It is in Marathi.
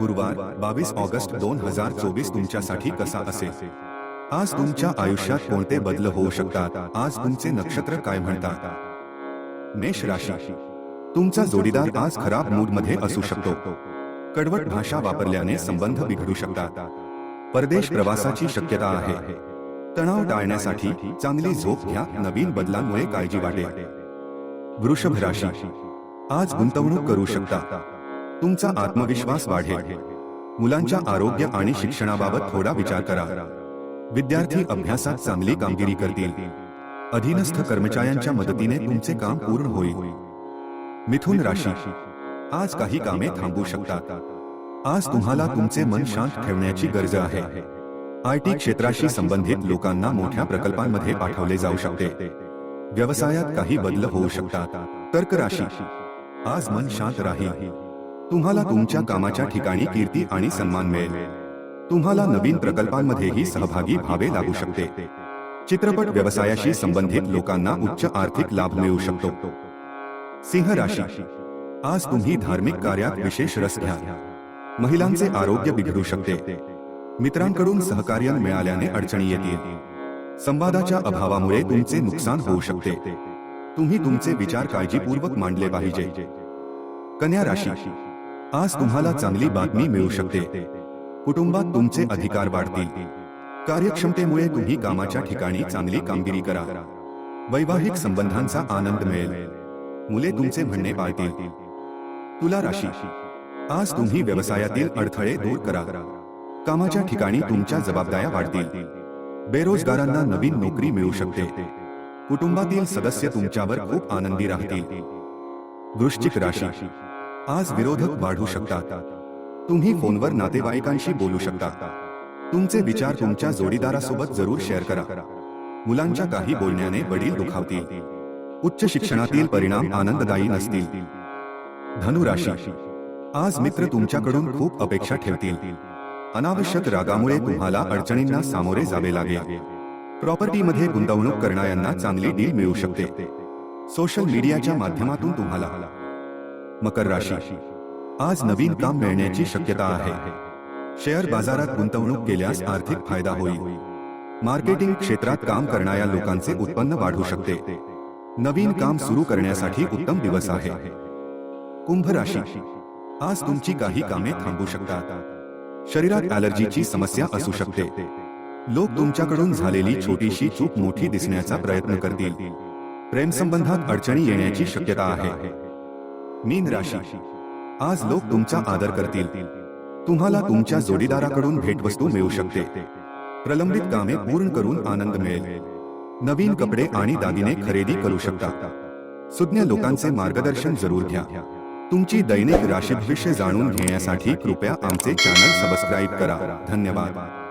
गुरुवार बावीस ऑगस्ट दोन हजार चोवीस तुमच्यासाठी कसा असेल? आज तुमच्या आयुष्यात कोणते बदल होऊ शकतात? आज तुमचे नक्षत्र काय म्हणतात? मेष राशी. तुमचा जोडीदार आज खराब मूडमध्ये असू शकतो. कडवट भाषा वापरल्याने संबंध बिघडू शकतात. परदेश प्रवासाची शक्यता आहे. तणाव टाळण्यासाठी चांगली झोप घ्या. नवीन बदलांमुळे काळजी वाटेल वृषभ राशी. आज गुंतवणूक करू शकता. तुमचा आत्मविश्वास वाढेल. मुलांच्या आरोग्य आणि शिक्षणाबाबत थोडा विचार करा. विद्यार्थी अभ्यासात चांगली कामगिरी करतील. अधीनस्थ कर्मचाऱ्यांच्या मदतीने तुमचे काम पूर्ण होईल. मिथुन राशी. आज काही कामे थांबू शकतात. आज तुम्हाला तुमचे मन शांत ठेवण्याची गरज आहे. आय टी क्षेत्राशी संबंधित लोकांना मोठ्या प्रकल्पांमध्ये पाठवले जाऊ शकते. व्यवसायात काही बदल होऊ शकतात. तर्क राशी आज मन शांत राहील तुम्हाला तुमच्या कामाच्या ठिकाणी कीर्ती आणि सन्मान मिळेल. तुम्हाला नवीन प्रकल्पांमध्येही सहभागी व्हावे लागू शकते. चित्रपट व्यवसायाशी संबंधित लोकांना उच्च आर्थिक लाभ मिळू शकतो. सिंह राशी. आज तुम्ही धार्मिक कार्यात विशेष रस घ्या महिलांचे आरोग्य बिघडू शकते. मित्रांकडून सहकार्य मिळाल्याने अडचणी येतील. संवादाच्या अभावामुळे तुमचे नुकसान होऊ शकते. तुम्ही तुमचे विचार काळजीपूर्वक मांडले पाहिजे. कन्या राशी आज तुम्हाला चांगली बातमी मिळू शकते. कुटुंबात तुमचे अधिकार वाढतील. कार्यक्षमतेमुळे तुम्ही कामाच्या ठिकाणी चांगली कामगिरी करा. वैवाहिक संबंधांचा आनंद मिळेल. मुले तुमचे म्हणणे पाळतील. तुला राशी. आज तुम्ही व्यवसायातील अडथळे दूर करा. कामाच्या ठिकाणी तुमच्या जबाबदाऱ्या वाढतील. बेरोजगारांना नवीन नोकरी मिळू शकते. कुटुंबातील सदस्य तुमच्यावर खूप आनंदी राहतील. वृश्चिक राशी. आज विरोधक वाढू शकतात. तुम्ही फोनवर नातेवाईकांशी बोलू शकता. तुमचे विचार तुमच्या जोडीदारासोबत जरूर शेअर करा. मुलांच्या काही बोलण्याने वडील दुखावतील. उच्च शिक्षणातील परिणाम आनंददायी नसतील. धनुराशी आज मित्र तुमच्याकडून खूप अपेक्षा ठेवतील. अनावश्यक रागामुळे तुम्हाला अडचणींना सामोरे जावे लागेल. प्रॉपर्टीमध्ये गुंतवणूक करणाऱ्यांना चांगली डील मिळू शकते. सोशल मीडियाच्या माध्यमातून तुम्हाला मकर राशी. आज नवीन काम मिळण्याची शक्यता आहे. शेअर बाजारात गुंतवणूक केल्यास आर्थिक फायदा होईल. मार्केटिंग क्षेत्रात काम करणाऱ्या लोकांचे उत्पन्न वाढू शकते. नवीन काम सुरू करण्यासाठी उत्तम दिवस आहे. कुंभ राशी. आज तुमची काही कामे थांबू शकतात. शरीरात ॲलर्जीची समस्या असू शकते. लोक तुमच्याकडून झालेली छोटीशी चूक मोठी दिसण्याचा प्रयत्न करतील. प्रेमसंबंधात अडचणी येण्याची शक्यता आहे. मीन राशी. आज लोक तुमचा आदर करतील. तुम्हाला तुमच्या जोडीदाराकडून भेटवस्तू मिळू शकते. प्रलंबित कामे पूर्ण करून आनंद मिळेल. नवीन कपडे आणि दागिने खरेदी करू शकता. सुज्ञ लोकांचे मार्गदर्शन जरूर घ्या. तुमची दैनिक राशी भविष्य जाणून घेण्यासाठी कृपया आमचे चॅनल सबस्क्राईब करा. धन्यवाद.